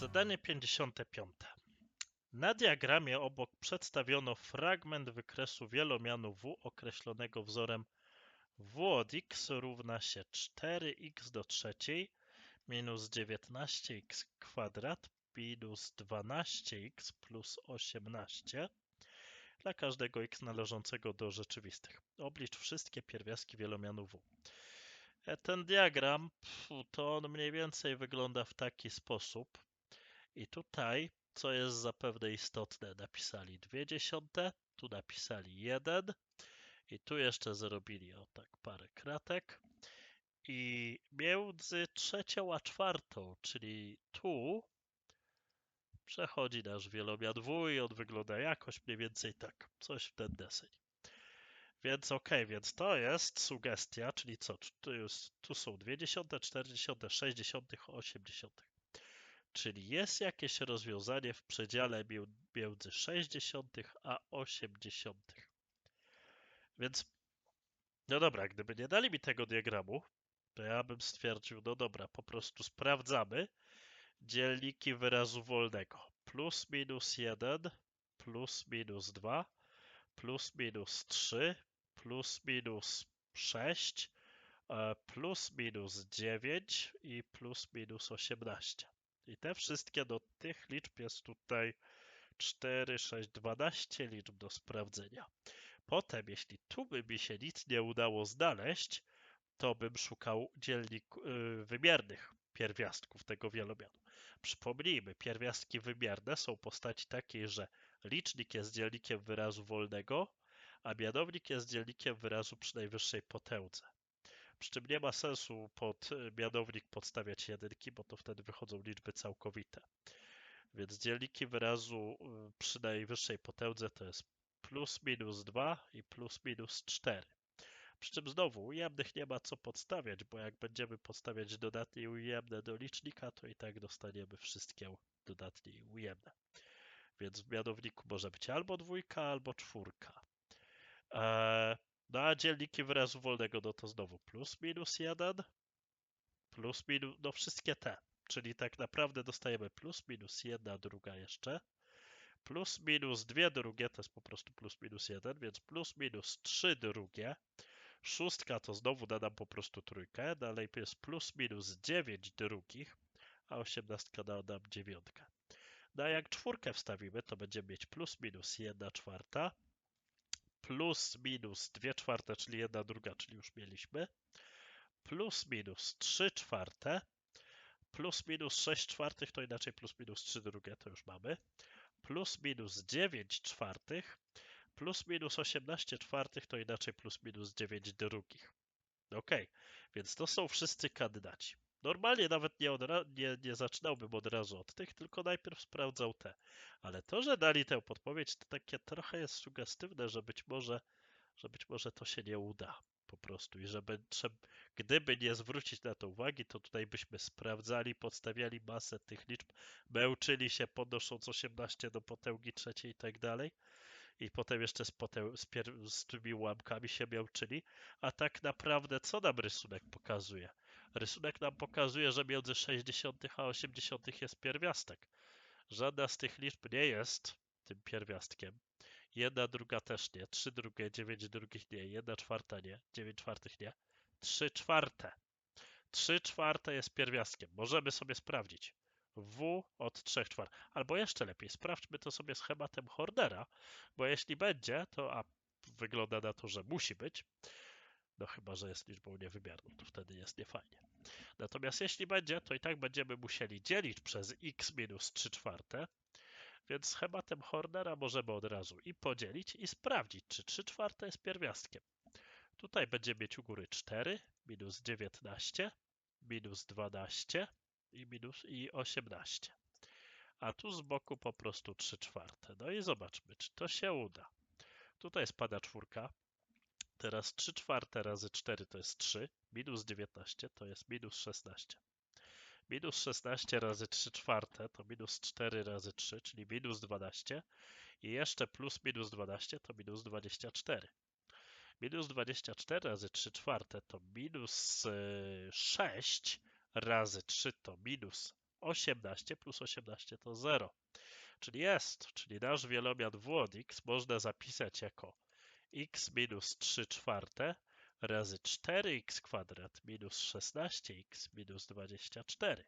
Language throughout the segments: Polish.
Zadanie 55. Na diagramie obok przedstawiono fragment wykresu wielomianu w określonego wzorem w od x równa się 4x do trzeciej minus 19x kwadrat minus 12x plus 18 dla każdego x należącego do rzeczywistych. Oblicz wszystkie pierwiastki wielomianu w. E, Ten diagram, to on mniej więcej wygląda w taki sposób. I tutaj, co jest zapewne istotne, napisali 2 dziesiąte, tu napisali 1 i tu jeszcze zrobili o tak parę kratek. I między trzecią a czwartą, czyli tu, przechodzi nasz wielomian W i on wygląda jakoś mniej więcej tak, coś w ten deseń. Więc ok, więc to jest sugestia, czyli co? Tu, jest, tu są 2 dziesiąte, 4 dziesiąte, 6 dziesiątych, 8 dziesiątych. Czyli jest jakieś rozwiązanie w przedziale mię- między 60 a 80. Więc, no dobra, gdyby nie dali mi tego diagramu, to ja bym stwierdził, no dobra, po prostu sprawdzamy dzielniki wyrazu wolnego. Plus minus 1, plus minus 2, plus minus 3, plus minus 6, e, plus minus 9 i plus minus 18. I te wszystkie do tych liczb jest tutaj 4, 6, 12 liczb do sprawdzenia. Potem, jeśli tu by mi się nic nie udało znaleźć, to bym szukał dzielnik y, wymiernych pierwiastków tego wielomianu. Przypomnijmy, pierwiastki wymierne są postaci takiej, że licznik jest dzielnikiem wyrazu wolnego, a mianownik jest dzielnikiem wyrazu przy najwyższej potędze. Przy czym nie ma sensu pod y, mianownik podstawiać jedynki, bo to wtedy wychodzą liczby całkowite. Więc dzielniki wyrazu y, przy najwyższej potędze to jest plus minus 2 i plus minus 4. Przy czym znowu ujemnych nie ma co podstawiać, bo jak będziemy podstawiać dodatnie ujemne do licznika, to i tak dostaniemy wszystkie dodatnie ujemne. Więc w mianowniku może być albo dwójka, albo czwórka. Eee, no a dzielniki wyrazu wolnego, no to znowu plus minus 1, plus minus, no wszystkie te. Czyli tak naprawdę dostajemy plus minus jedna druga jeszcze, plus minus dwie drugie to jest po prostu plus minus jeden, więc plus minus trzy drugie, szóstka to znowu da nam po prostu trójkę, dalej jest plus minus dziewięć drugich, a osiemnastka da nam dziewiątkę. No a jak czwórkę wstawimy, to będziemy mieć plus minus jedna czwarta, plus minus dwie czwarte, czyli jedna druga, czyli już mieliśmy, plus minus trzy czwarte, plus minus 6 czwartych to inaczej plus minus 3 drugie to już mamy, plus minus 9 czwartych, plus minus 18 czwartych to inaczej plus minus 9 drugich. Ok, więc to są wszyscy kandydaci. Normalnie nawet nie, od nie, nie zaczynałbym od razu od tych, tylko najpierw sprawdzał te. Ale to, że dali tę podpowiedź, to takie trochę jest sugestywne, że być może, że być może to się nie uda po prostu i że będzie, gdyby nie zwrócić na to uwagi, to tutaj byśmy sprawdzali, podstawiali masę tych liczb, męczyli się podnosząc 18 do potęgi trzeciej i tak dalej. I potem jeszcze z, poteł, z, z tymi ułamkami się męczyli. A tak naprawdę co nam rysunek pokazuje? Rysunek nam pokazuje, że między 60 a 80 jest pierwiastek. Żadna z tych liczb nie jest tym pierwiastkiem. Jedna druga też nie, trzy drugie, dziewięć drugich nie, jedna czwarta nie, dziewięć czwartych nie, trzy czwarte. Trzy czwarte jest pierwiastkiem. Możemy sobie sprawdzić. W od 3 czwart. Albo jeszcze lepiej, sprawdźmy to sobie schematem Hornera, bo jeśli będzie, to a wygląda na to, że musi być, no chyba, że jest liczbą niewymiarną, to wtedy jest niefajnie. Natomiast jeśli będzie, to i tak będziemy musieli dzielić przez x minus 3 czwarte, więc schematem Hornera możemy od razu i podzielić i sprawdzić, czy 3 czwarte jest pierwiastkiem. Tutaj będziemy mieć u góry 4, minus 19, minus 12 i minus i 18. A tu z boku po prostu 3 czwarte. No i zobaczmy, czy to się uda. Tutaj spada czwórka. Teraz 3 czwarte razy 4 to jest 3. Minus 19 to jest minus 16. Minus 16 razy 3 czwarte to minus 4 razy 3, czyli minus 12. I jeszcze plus minus 12 to minus 24. Minus 24 razy 3 czwarte to minus y, 6 razy 3 to minus 18 plus 18 to 0. Czyli jest, czyli nasz wielomian Włodix można zapisać jako x minus 3 czwarte razy 4x kwadrat minus 16x minus 24.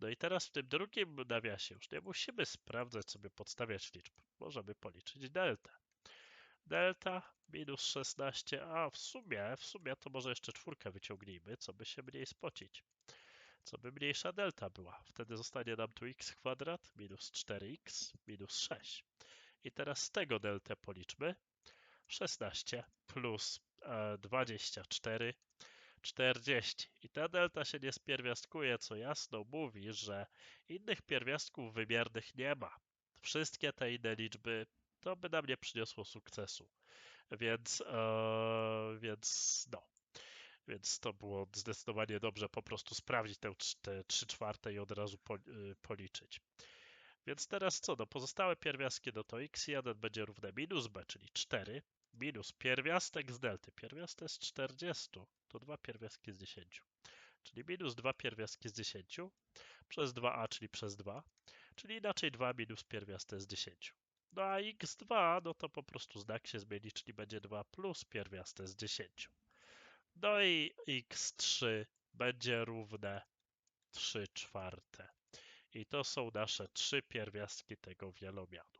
No i teraz w tym drugim nawiasie już nie musimy sprawdzać sobie, podstawiać liczb. Możemy policzyć deltę. Delta minus 16, a w sumie, w sumie to może jeszcze czwórkę wyciągnijmy, co by się mniej spocić. Co by mniejsza delta była. Wtedy zostanie nam tu x kwadrat minus 4x minus 6. I teraz z tego deltę policzmy. 16 plus e, 24, 40. I ta delta się nie spierwiastkuje, co jasno mówi, że innych pierwiastków wymiernych nie ma. Wszystkie te inne liczby to by nam nie przyniosło sukcesu. Więc, e, więc no. Więc to było zdecydowanie dobrze po prostu sprawdzić te, te 3 czwarte i od razu y, policzyć. Więc teraz co? No pozostałe pierwiastki no to x1 będzie równe minus b, czyli 4, minus pierwiastek z delty. Pierwiastek z 40 to dwa pierwiastki z 10. Czyli minus 2 pierwiastki z 10 przez 2a, czyli przez 2. Czyli inaczej 2 minus pierwiastek z 10. No a x2, no to po prostu znak się zmieni, czyli będzie 2 plus pierwiastek z 10. No i x3 będzie równe 3 czwarte. I to są nasze trzy pierwiastki tego wielomianu.